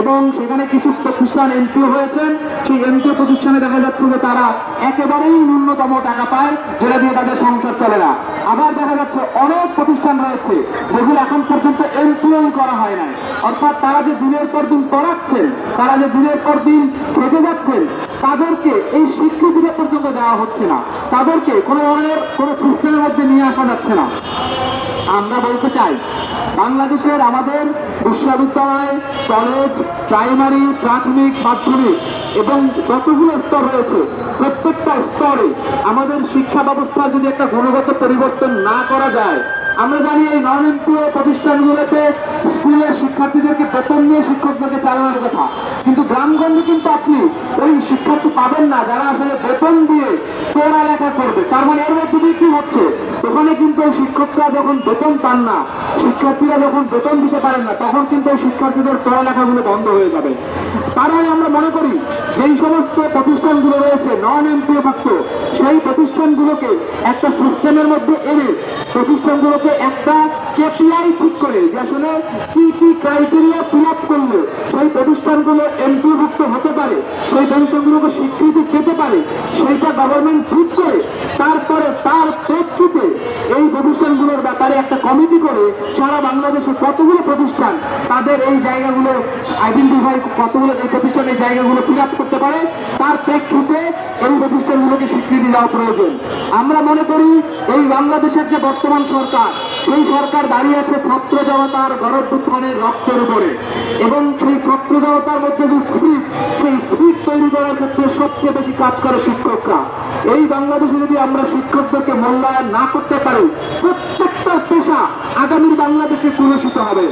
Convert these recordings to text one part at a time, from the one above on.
এবং সেখানে কিছু প্রতিষ্ঠান এমপিও হয়েছেন। সেই এমপিও প্রতিষ্ঠানে দেখা যাচ্ছে যে তারা একেবারেই ন্যূনতম টাকা পায়, যেটা দিয়ে তাদের সংসার চলে না। আবার দেখা যাচ্ছে অনেক প্রতিষ্ঠান রয়েছে যেগুলো এখন পর্যন্ত এমপিও করা হয় নাই। অর্থাৎ তারা যে দিনের পর দিন পড়াচ্ছেন, তারা যে দিনের পর দিন থেকে যাচ্ছেন, তাদেরকে এই স্বীকৃতিটা পর্যন্ত দেওয়া হচ্ছে না। তাদেরকে কোনো ধরনের কোনো সিস্টেমের মধ্যে নিয়ে আসা যাচ্ছে না। আমরা বলতে চাই, বাংলাদেশের আমাদের বিশ্ববিদ্যালয়, কলেজ, প্রাইমারি, প্রাথমিক, মাধ্যমিক এবং যতগুলো স্তর রয়েছে, প্রত্যেকটা স্তরে আমাদের শিক্ষা ব্যবস্থা যদি একটা গুণগত পরিবর্তন না করা যায় আমরা জানি এই নন এমপিও প্রতিষ্ঠানগুলোতে স্কুলের শিক্ষার্থীদেরকে বেতন নিয়ে শিক্ষকদেরকে চালানোর কথা। কিন্তু গ্রামগঞ্জে কিন্তু আপনি ওই শিক্ষার্থী পাবেন না, যারা আসলে বেতন দিয়ে পড়ালেখা করবে। তার মানে এর মধ্যে দিয়ে কি হচ্ছে? ওখানে কিন্তু ওই শিক্ষকরা যখন বেতন পান না, শিক্ষার্থীরা যখন বেতন দিতে পারেন না, তখন কিন্তু ওই শিক্ষার্থীদের পড়ালেখাগুলো বন্ধ হয়ে যাবে। তার মানে আমরা মনে করি, যেই সমস্ত প্রতিষ্ঠানগুলো রয়েছে নন এমপিওভুক্ত সেই প্রতিষ্ঠানগুলোকে একটা সিস্টেমের মধ্যে প্রতিষ্ঠানগুলোকে একটা কেপিআই ঠিক করে, যে আসলে কি কি ক্রাইটেরিয়া ফিল আপ করলে সেই প্রতিষ্ঠানগুলো এমপিওভুক্ত হতে পারে, সেই প্রতিষ্ঠানগুলোকে স্বীকৃতি পেতে পারে, সেইটা গভর্নমেন্ট ঠিক করে, তারপরে তার প্রেক্ষিতে এই প্রতিষ্ঠানগুলোর ব্যাপারে একটা কমিটি করে সারা বাংলাদেশে কতগুলো প্রতিষ্ঠান তাদের এই জায়গাগুলো আইডেন্টিফাই কতগুলো এই প্রতিষ্ঠান এই জায়গাগুলো ফিল আপ করতে পারে, তার প্রেক্ষিতে এই প্রতিষ্ঠানগুলোকে স্বীকৃতি দেওয়া প্রয়োজন। আমরা মনে করি এই বাংলাদেশের যে বর্তমান সরকার, সেই সরকার দাঁড়িয়ে আছে ছাত্র জনতার গণপুত্থানের রক্তের উপরে। এবং সেই ছাত্র জনতার মধ্যে যে স্পিড, সেই স্পিড তৈরি করার ক্ষেত্রে সবচেয়ে বেশি কাজ করে শিক্ষকরা। এই বাংলাদেশে যদি আমরা শিক্ষকদেরকে মূল্যায়ন না করতে পারি, প্রত্যেকটা পেশা আগামীর বাংলাদেশে কুলসিত হবে।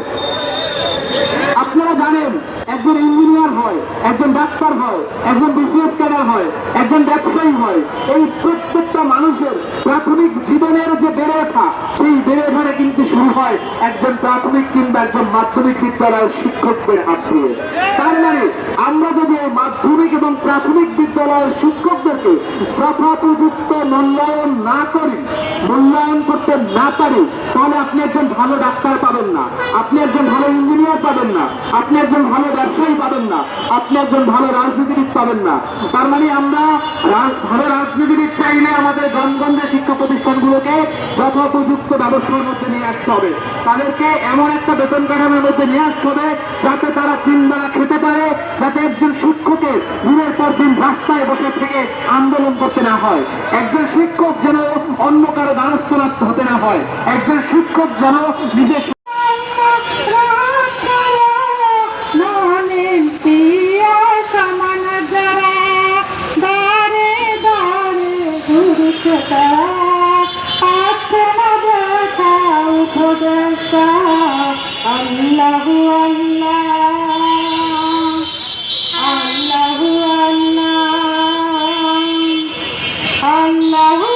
আপনারা জানেন, একজন ইঞ্জিনিয়ার হয়, একজন ডাক্তার হয়, একজন বিসিএস ক্যাডার হয়, একজন ব্যবসায়ী হয়। এই প্রত্যেকটা মানুষের প্রাথমিক জীবনের যে বেড়ে ওঠা সেই বেড়ে ওঠাটা কিন্তু শুরু হয় একজন প্রাথমিক কিংবা একজন মাধ্যমিক বিদ্যালয়ের শিক্ষকদের হাত দিয়ে। তার মানে আমরা যদি মাধ্যমিক এবং প্রাথমিক বিদ্যালয়ের শিক্ষকদেরকে যথোপযুক্ত মূল্যায়ন না করি, মূল্যায়ন করতে না পারি, তাহলে আপনি একজন ভালো ডাক্তার পাবেন না, আপনি একজন ভালো ইঞ্জিনিয়ার পাবেন না, আপনি একজন ভালো ব্যবসায়ী পাবেন না, আপনি একজন ভালো রাজনীতিবিদ পাবেন না। তার মানে আমরা ভালো রাজনীতিবিদ চাইলে আমাদের গ্রামগঞ্জের শিক্ষা প্রতিষ্ঠানগুলোকে যথোপযুক্ত ব্যবস্থার মধ্যে নিয়ে আসতে হবে। তাদেরকে এমন একটা বেতন কাঠামোর মধ্যে নিয়ে আসতে হবে যাতে তারা তিন বেলা খেতে পারে, যাতে একজন শিক্ষকের দিনের পর দিন রাস্তায় বসে থেকে আন্দোলন করতে না হয়। একজন শিক্ষক যেন অন্য কারও দ্বারস্থ হতে না হয়। একজন শিক্ষক যেন নিজের আল্লাহু আল্লাহ আল্লাহু আল্লাহ আল্লাহ আল্লাহ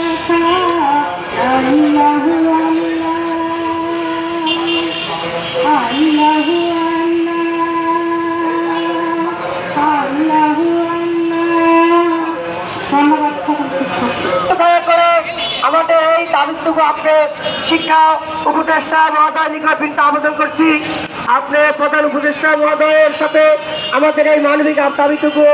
দাবিটুকু আপনি শিক্ষা উপদেষ্টা মহোদয় নিকট বিনতে আবেদন করছি। আপনার প্রধান উপদেষ্টা মহোদয়ের সাথে আমাদের এই মানবিক দাবিটুকু